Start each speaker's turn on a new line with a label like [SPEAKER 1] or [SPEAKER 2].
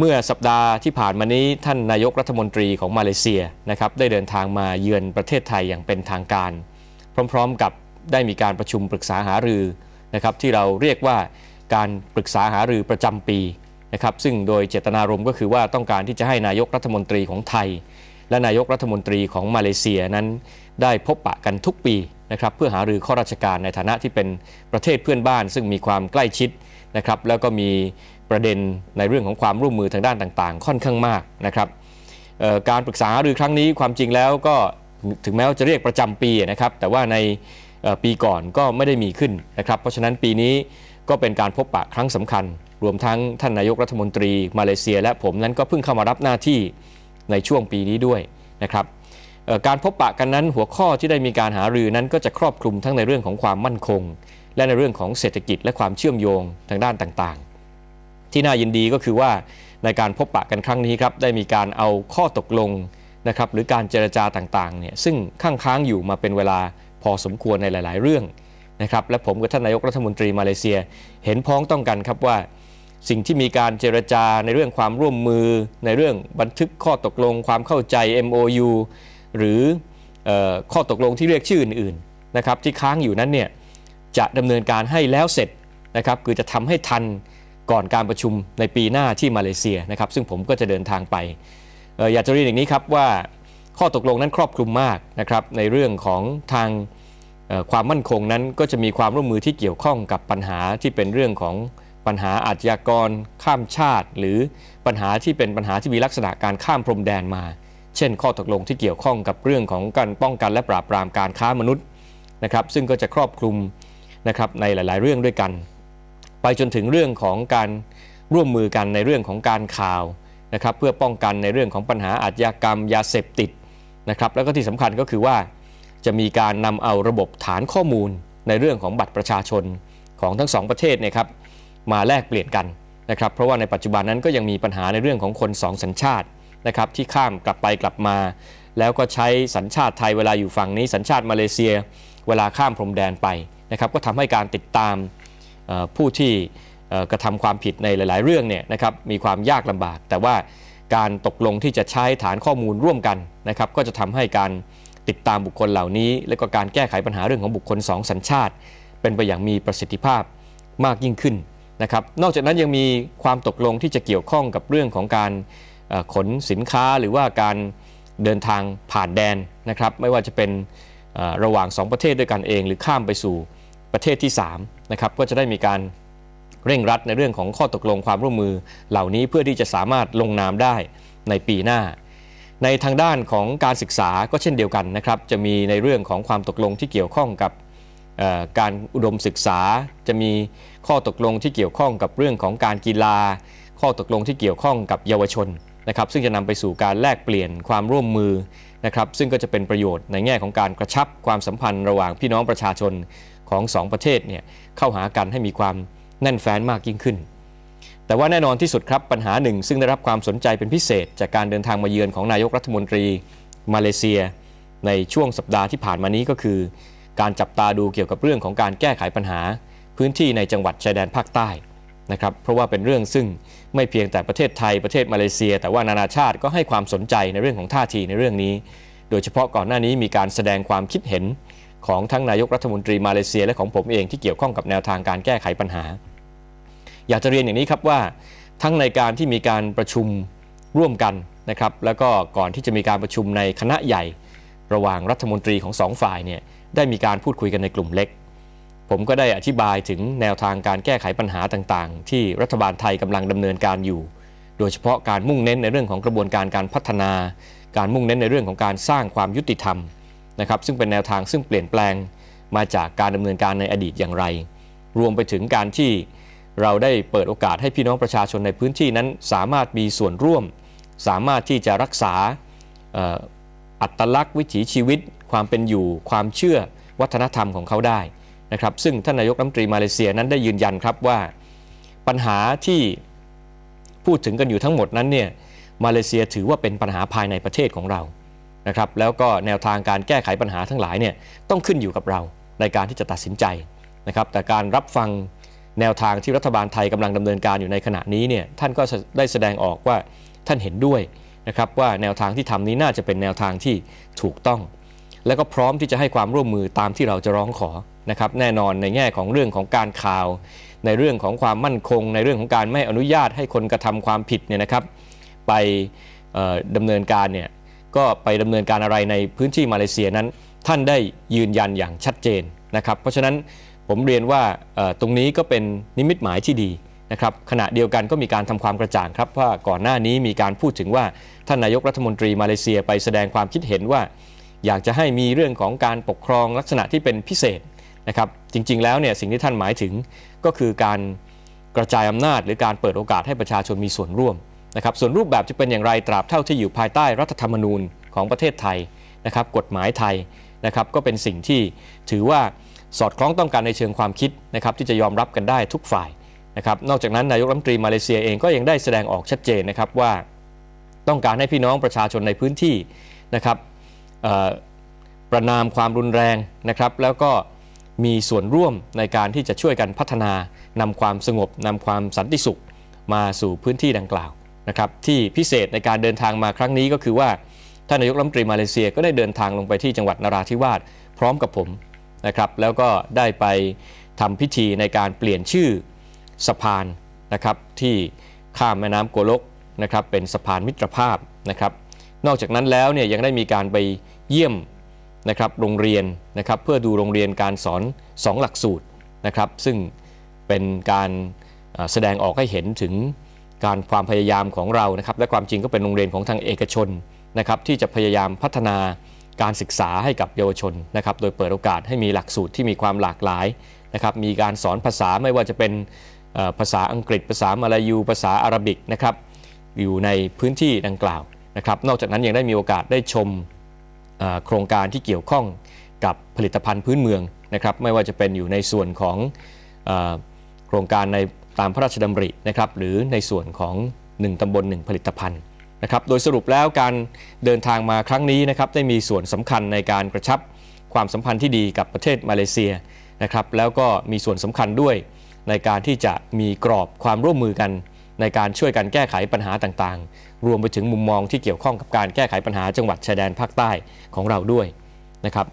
[SPEAKER 1] เมื่อสัปดาห์ที่ผ่านมานี้ท่านนายกรัฐมนตรีของมาเลเซียนะครับได้เดินทางมาเยือนประเทศไทยอย่างเป็นทางการ พร้อมๆกับได้มีการประชุมปรึกษาหารือนะครับที่เราเรียกว่าการปรึกษาหารือประจำปีนะครับซึ่งโดยเจตนารมณ์ก็คือว่าต้องการที่จะให้นายกรัฐมนตรีของไทย และนายกรัฐมนตรีของมาเลเซียนั้น ได้พบปะกันทุกปีนะครับเพื่อหารือข้อราชการในฐานะที่เป็นประเทศเพื่อนบ้าน ซึ่งมีความใกล้ชิด นะครับแล้วก็มีประเด็นในเรื่องของความร่วมมือทางด้านต่างๆ ค่อนข้างมากนะครับการปรึกษาหรือครั้งนี้ความจริงแล้วก็ถึงแม้ว่าจะเรียกประจำปีนะครับแต่ว่าในปีก่อนก็ไม่ได้มีขึ้นนะครับเพราะฉะนั้นปีนี้ก็เป็นการพบปะครั้งสำคัญ รวมทั้งท่านนายกรัฐมนตรีมาเลเซีย และผมนั้นก็เพิ่งเข้ามารับหน้าที่ในช่วงปีนี้ด้วยนะครับการพบปะกันนั้นหัวข้อที่ได้มีการหารือนั้นก็จะครอบคลุมทั้งในเรื่องของความมั่นคง และในเรื่องของเศรษฐกิจและความเชื่อมโยงทางด้านต่างๆ ที่น่ายินดีก็คือว่าในการพบปะกันครั้งนี้ครับได้มีการเอาข้อตกลงนะครับหรือการเจรจาต่างๆเนี่ยซึ่งข้างค้างอยู่มาเป็นเวลาพอสมควรในหลาย ๆ เรื่องนะครับและผมกับท่านนายกรัฐมนตรีมาเลเซีย เห็นพ้องต้องกันครับว่า สิ่งที่มีการเจรจาในเรื่องความร่วมมือ ในเรื่องบันทึกข้อตกลง ความเข้าใจ MOU หรือข้อตกลงที่เรียกชื่ออื่นๆนะครับที่ค้างอยู่นั้นเนี่ย จะดำเนินการให้แล้วเสร็จนะครับคือจะทำให้ทันก่อนการประชุมในปีหน้าที่มาเลเซียนะครับ ซึ่งผมก็จะเดินทางไปอยากจะเรียนอย่างนี้ครับว่าข้อตกลงนั้นครอบคลุมมากนะครับในเรื่องของทางความมั่นคงนั้นก็จะมีความร่วมมือที่เกี่ยวข้องกับปัญหาที่เป็นเรื่องของปัญหาอาชญากร ข้ามชาติ หรือปัญหาที่เป็นปัญหาที่มีลักษณะการข้ามพรมแดนมา เช่น ข้อตกลงที่เกี่ยวข้องกับเรื่องของการป้องกันและปราบปรามการค้ามนุษย์นะครับซึ่งก็จะครอบคลุม นะครับในหลาย ๆ เรื่องด้วยกัน ไปจนถึงเรื่องของการร่วมมือกันในเรื่องของการข่าวนะครับเพื่อป้องกันในเรื่องของปัญหาอาชญากรรมยาเสพติดนะครับแล้วก็ที่สำคัญก็คือว่า จะมีการนำเอาระบบฐานข้อมูลในเรื่องของบัตรประชาชนของทั้งสองประเทศเนี่ยครับมาแลกเปลี่ยนกันนะครับเพราะว่าในปัจจุบันนั้นก็ยังมีปัญหาในเรื่องของคนสองสัญชาตินะครับที่ข้ามกลับไปกลับมา แล้วก็ใช้สัญชาติไทยเวลาอยู่ฝั่งนี้สัญชาติมาเลเซีย เวลาข้ามพรมแดนไป นะครับก็ทำให้การติดตามผู้ที่กระทำความผิดในหลาย ๆ เรื่องเนี่ยนะครับมีความยากลำบาก แต่ว่าการตกลงที่จะใช้ฐานข้อมูลร่วมกันนะครับก็จะทำให้การติดตามบุคคลเหล่านี้ และก็การแก้ไขปัญหาเรื่องของบุคคล 2 สัญชาติ เป็นไปอย่างมีประสิทธิภาพมากยิ่งขึ้นนะครับนอกจากนั้นยังมีความตกลงที่จะเกี่ยวข้องกับเรื่องของการขนสินค้าหรือว่าการเดินทางผ่านแดนนะครับไม่ว่าจะเป็นระหว่าง 2 ประเทศด้วยกันเอง หรือข้ามไปสู่ ประเทศที่3นะครับก็จะได้มีการเร่งรัดในเรื่องของข้อตกลงความร่วมมือเหล่านี้เพื่อที่จะสามารถลงนามได้ในปีหน้า ในทางด้านของการศึกษาก็เช่นเดียวกันนะครับจะมีในเรื่องของความตกลงที่เกี่ยวข้องกับการอุดมศึกษา จะมีข้อตกลงที่เกี่ยวข้องกับเรื่องของการกีฬา ข้อตกลงที่เกี่ยวข้องกับเยาวชนนะครับซึ่งจะนำไปสู่การแลกเปลี่ยนความร่วมมือนะครับซึ่งก็จะเป็นประโยชน์ในแง่ของการกระชับความสัมพันธ์ระหว่างพี่น้องประชาชน ของ2ประเทศเนี่ยเข้าหากันให้มีความแน่นแฟ้นมากยิ่งขึ้น แต่ว่าแน่นอนที่สุดครับปัญหาหนึ่ง ซึ่งได้รับความสนใจเป็นพิเศษ จากการเดินทางมาเยือนของนายกรัฐมนตรีมาเลเซีย ในช่วงสัปดาห์ที่ผ่านมานี้ก็คือ การจับตาดูเกี่ยวกับเรื่องของการแก้ไขปัญหา พื้นที่ในจังหวัดชายแดนภาคใต้นะครับเพราะว่าเป็นเรื่องซึ่งไม่เพียงแต่ประเทศไทยประเทศมาเลเซีย แต่ว่านานาชาติก็ให้ความสนใจในเรื่องของท่าทีในเรื่องนี้ โดยเฉพาะก่อนหน้านี้มีการแสดงความคิดเห็น ของทั้งนายกรัฐมนตรีมาเลเซียและของผมเองที่เกี่ยวข้องกับแนวทางการแก้ไขปัญหา อยากจะเรียนอย่างนี้ครับว่าทั้งในการที่มีการประชุมร่วมกันนะครับแล้วก็ก่อนที่จะมีการประชุมในคณะใหญ่ ระหว่างรัฐมนตรีของสองฝ่ายเนี่ยได้มีการพูดคุยกันในกลุ่มเล็ก ผมก็ได้อธิบายถึงแนวทางการแก้ไขปัญหาต่างๆ ที่รัฐบาลไทยกำลังดำเนินการอยู่ โดยเฉพาะการมุ่งเน้นในเรื่องของกระบวนการการพัฒนา การมุ่งเน้นในเรื่องของการสร้างความยุติธรรม นะครับซึ่งเป็นแนวทางซึ่งเปลี่ยนแปลงมาจากการดำเนินการในอดีตอย่างไร รวมไปถึงการที่เราได้เปิดโอกาสให้พี่น้องประชาชนในพื้นที่นั้น สามารถมีส่วนร่วม สามารถที่จะรักษาอัตลักษณ์วิถีชีวิต ความเป็นอยู่ ความเชื่อวัฒนธรรมของเขาได้นะครับซึ่งท่านนายกรัฐมนตรีมาเลเซียนั้นได้ยืนยันครับว่าปัญหาที่พูดถึงกันอยู่ทั้งหมดนั้นเนี่ยมาเลเซียถือว่าเป็นปัญหาภายในประเทศของเรา นะครับแล้วก็แนวทางการแก้ไขปัญหาทั้งหลายเนี่ยต้องขึ้นอยู่กับเราในการที่จะตัดสินใจนะครับแต่การรับฟังแนวทางที่รัฐบาลไทยกำลังดำเนินการอยู่ในขณะนี้เนี่ยท่านก็ได้แสดงออกว่าท่านเห็นด้วยนะครับว่าแนวทางที่ทำนี้น่าจะเป็นแนวทางที่ถูกต้อง และก็พร้อมที่จะให้ความร่วมมือตามที่เราจะร้องขอนะครับแน่นอนในแง่ของเรื่องของการข่าว ในเรื่องของความมั่นคง ในเรื่องของการไม่อนุญาตให้คนกระทำความผิดเนี่ยนะครับ ไปดำเนินการเนี่ย ก็ไปดำเนินการอะไรในพื้นที่มาเลเซียนั้น ท่านได้ยืนยันอย่างชัดเจนนะครับ เพราะฉะนั้นผมเรียนว่าตรงนี้ก็เป็นนิมิตหมายที่ดีนะครับขณะเดียวกันก็มีการทำความกระจ่างครับว่าก่อนหน้านี้มีการพูดถึงว่าท่านนายกรัฐมนตรีมาเลเซียไปแสดงความคิดเห็นว่า อยากจะให้มีเรื่องของการปกครองลักษณะที่เป็นพิเศษนะครับจริงๆแล้วเนี่ยสิ่งที่ท่านหมายถึงก็คือการกระจายอำนาจ หรือการเปิดโอกาสให้ประชาชนมีส่วนร่วม นะครับส่วนรูปแบบจะเป็นอย่างไรตราบเท่าที่อยู่ภายใต้รัฐธรรมนูญของประเทศไทยนะครับกฎหมายไทยนะครับก็เป็นสิ่งที่ถือว่าสอดคล้องต้องการในเชิงความคิดนะครับที่จะยอมรับกันได้ทุกฝ่ายนะครับนอกจากนั้นนายกรัฐมนตรีมาเลเซียเองก็ยังได้แสดงออกชัดเจนนะครับว่าต้องการให้พี่น้องประชาชนในพื้นที่นะครับประนามความรุนแรงนะครับ แล้วก็มีส่วนร่วมในการที่จะช่วยกันพัฒนานำความสงบนำความสันติสุขมาสู่พื้นที่ดังกล่าว นะครับที่พิเศษในการเดินทางมาครั้งนี้ก็คือว่าท่านนายกรัฐมนตรีมาเลเซียก็ได้เดินทางลงไปที่จังหวัดนราธิวาสพร้อมกับผมนะครับแล้วก็ได้ไปทำพิธีในการเปลี่ยนชื่อสะพานนะครับที่ข้ามแม่น้ำโกลกนะครับเป็นสะพานมิตรภาพนะครับ นอกจากนั้นแล้วเนี่ยยังได้มีการไปเยี่ยมนะครับโรงเรียนนะครับเพื่อดูโรงเรียนการสอน 2 หลักสูตรนะครับ ซึ่งเป็นการแสดงออกให้เห็นถึง การความพยายามของเรานะครับและความจริงก็เป็นโรงเรียนของทางเอกชนนะครับที่จะพยายามพัฒนาการศึกษาให้กับเยาวชนนะครับโดยเปิดโอกาสให้มีหลักสูตรที่มีความหลากหลายนะครับมีการสอนภาษาไม่ว่าจะเป็นภาษาอังกฤษ ภาษามาลายู ภาษาอาหรับิกนะครับอยู่ในพื้นที่ดังกล่าวนะครับนอกจากนั้นยังได้มีโอกาสได้ชมโครงการที่เกี่ยวข้องกับผลิตภัณฑ์พื้นเมืองนะครับไม่ว่าจะเป็นอยู่ในส่วนของโครงการใน ตามพระราชดำรินะครับหรือในส่วนของ 1ตำบล 1 ผลิตภัณฑ์นะครับโดยสรุปแล้วการเดินทางมาครั้งนี้นะครับได้มีส่วนสำคัญในการกระชับความสัมพันธ์ที่ดีกับประเทศมาเลเซียนะครับแล้วก็มีส่วนสำคัญด้วยในการที่จะมีกรอบความร่วมมือกันในการช่วยกันแก้ไขปัญหาต่างๆ รวมไปถึงมุมมองที่เกี่ยวข้องกับการแก้ไขปัญหาจังหวัดชายแดนภาคใต้ของเราด้วยนะครับ